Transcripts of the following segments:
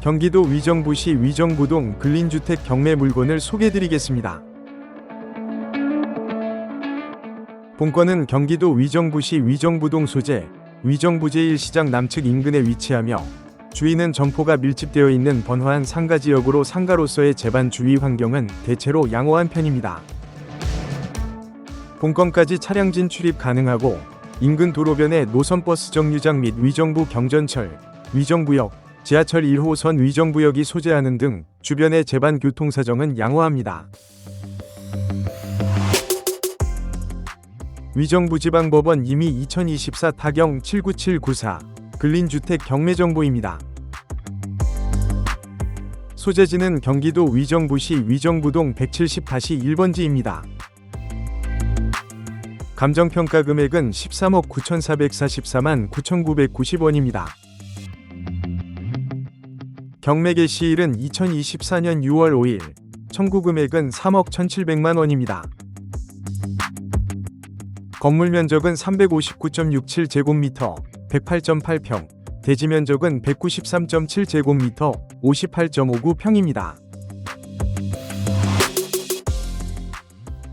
경기도 위정부시 위정부동 근린주택 경매 물건을 소개드리겠습니다. 본건은 경기도 위정부시 위정부동 소재 위정부 제1시장 남측 인근에 위치하며 주위는 점포가 밀집되어 있는 번화한 상가 지역으로 상가로서의 재반 주위 환경은 대체로 양호한 편입니다. 본건까지 차량 진출입 가능하고 인근 도로변에 노선버스 정류장 및 위정부 경전철, 위정부역, 지하철 1호선 위정부역이 소재하는 등 주변의 재반 교통 사정은 양호합니다. 위정부 지방법원 이미 2024 타경 79794 근린주택 경매 정보입니다. 소재지는 경기도 위정부시 위정부동 170-1번지입니다. 감정평가 금액은 13억 9,444만 9,990원입니다. 경매 개 시일은 2024년 6월 5일, 청구 금액은 3억 1,700만 원입니다. 건물 면적은 359.67제곱미터, 108.8평, 대지 면적은 193.7제곱미터, 58.59평입니다.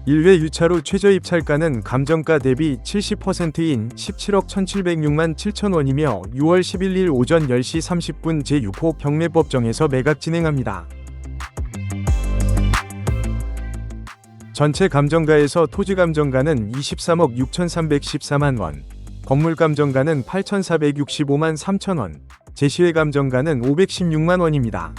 1회 유차로 최저 입찰가는 감정가 대비 70%인 17억 1,706만 7천 원이며 6월 11일 오전 10시 30분 제6호 경매법정에서 매각 진행합니다. 전체 감정가에서 토지 감정가는 23억 6,314만 원, 건물 감정가는 8,465만 3천 원, 제시회 감정가는 516만 원입니다.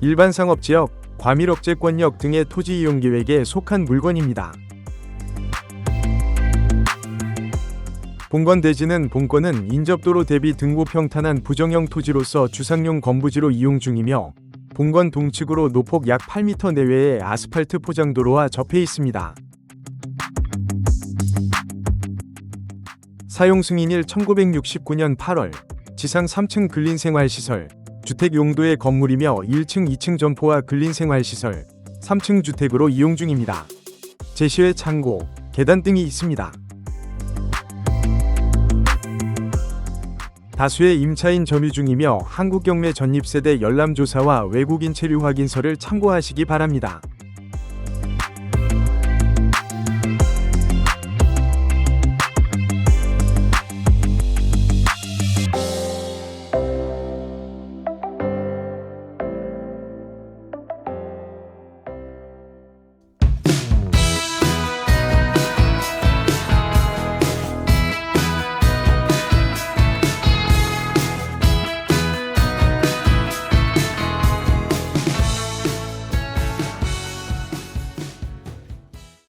일반 상업 지역, 과밀억제권역 등의 토지 이용 계획에 속한 물건입니다. 본건 대지는 본건은 인접도로 대비 등고 평탄한 부정형 토지로서 주상용 건부지로 이용 중이며 본건 동측으로 노폭 약 8m 내외의 아스팔트 포장도로와 접해 있습니다. 사용 승인일 1969년 8월 지상 3층 근린생활시설 주택 용도의 건물이며 1층, 2층 점포와 근린 생활시설 3층 주택으로 이용 중입니다. 제시회 창고, 계단 등이 있습니다. 다수의 임차인 점유 중이며 한국경매 전입세대 열람조사와 외국인 체류 확인서를 참고하시기 바랍니다.